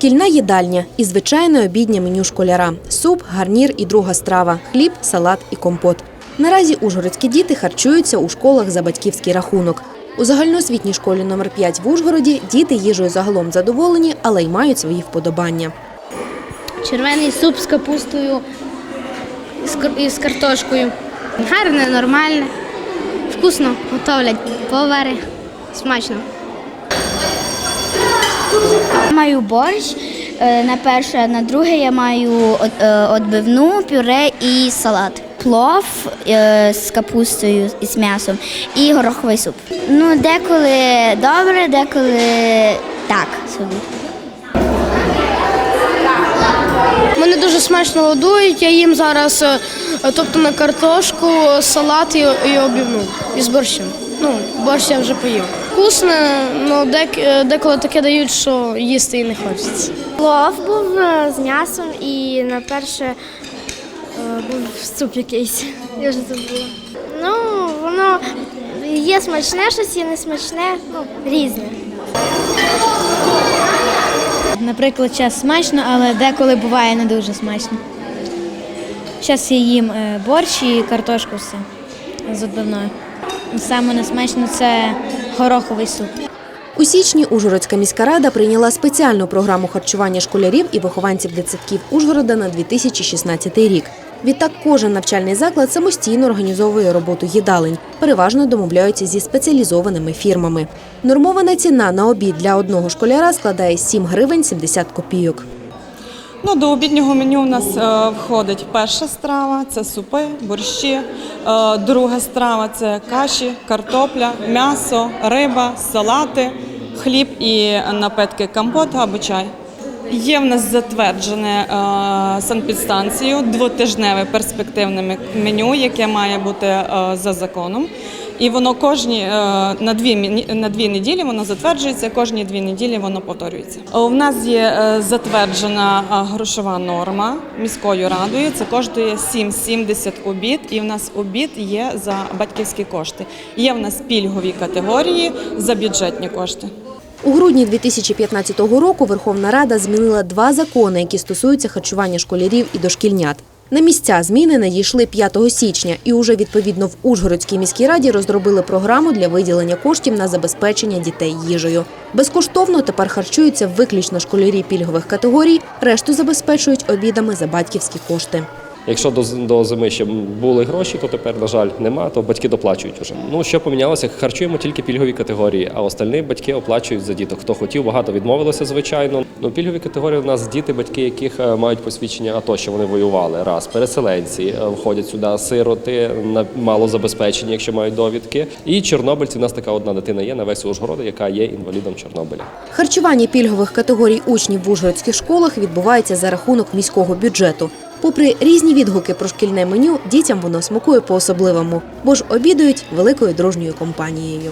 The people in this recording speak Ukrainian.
Шкільна їдальня і звичайне обіднє меню школяра: суп, гарнір і друга страва, хліб, салат і компот. Наразі ужгородські діти харчуються у школах за батьківський рахунок. У загальноосвітній школі номер 5 в Ужгороді діти їжею загалом задоволені, але й мають свої вподобання. Червоний суп з капустою і з картошкою. Гарне, нормальне. Вкусно готовлять повари. Смачно. Маю борщ е, на перше, на друге я маю е, отбивну, пюре і салат. Плов е, з капустою і з м'ясом і гороховий суп. Ну, деколи добре, деколи так собі. Мене дуже смачно годують. Я їм зараз, тобто на картошку, салат і, обівну із борщем. Ну, борщ я вже поїв. Вкусне, але дек, е, деколи таке дають, що їсти і не хочеться. Плов був е, з м'ясом і на перше е, був суп якийсь. Я вже забула. Ну, воно є смачне щось, є несмачне, ну, різне. Наприклад, час смачно, але деколи буває не дуже смачно. Зараз я їм борщ і картошку все з отбивною. Саме несмачно це гороховий суп. У січні Ужгородська міська рада прийняла спеціальну програму харчування школярів і вихованців дитсадків Ужгорода на 2016 рік. Відтак кожен навчальний заклад самостійно організовує роботу їдалень, переважно домовляються зі спеціалізованими фірмами. Нормована ціна на обід для одного школяра складає 7 гривень 70 копійок. Ну, до обіднього меню у нас е, входить перша страва це супи, борщі. Е, друга страва це каші, картопля, м'ясо, риба, салати, хліб і напитки компот або чай. Є в нас затверджене е, санпідстанцією двотижневе перспективне меню, яке має бути е, за законом. І воно кожні е, на дві на дві неділі воно затверджується. Кожні дві неділі воно повторюється. У нас є е, затверджена е, грошова норма міською радою. Це коштує 7,70 обід, і в нас обід є за батьківські кошти. Є в нас пільгові категорії за бюджетні кошти. У грудні 2015 року Верховна Рада змінила два закони, які стосуються харчування школярів і дошкільнят. На місця зміни надійшли 5 січня, і уже відповідно в Ужгородській міській раді розробили програму для виділення коштів на забезпечення дітей їжею. Безкоштовно тепер харчуються виключно школярі пільгових категорій, решту забезпечують обідами за батьківські кошти. Якщо до, до зими ще були гроші, то тепер, на жаль, нема, то батьки доплачують вже. Ну що помінялося? Харчуємо тільки пільгові категорії, а остальні батьки оплачують за діток. Хто хотів, багато відмовилося, звичайно. Ну, пільгові категорії у нас діти, батьки, яких е, мають посвідчення АТО, що вони воювали. Раз переселенці е, входять сюди, сироти мало забезпечені, якщо мають довідки. І чорнобильці. У нас така одна дитина є на весь Ужгород, яка є інвалідом Чорнобиля. Харчування пільгових категорій учнів в ужгородських школах відбувається за рахунок міського бюджету. Попри різні відгуки про шкільне меню, дітям воно смакує по-особливому, бо ж обідають великою дружньою компанією.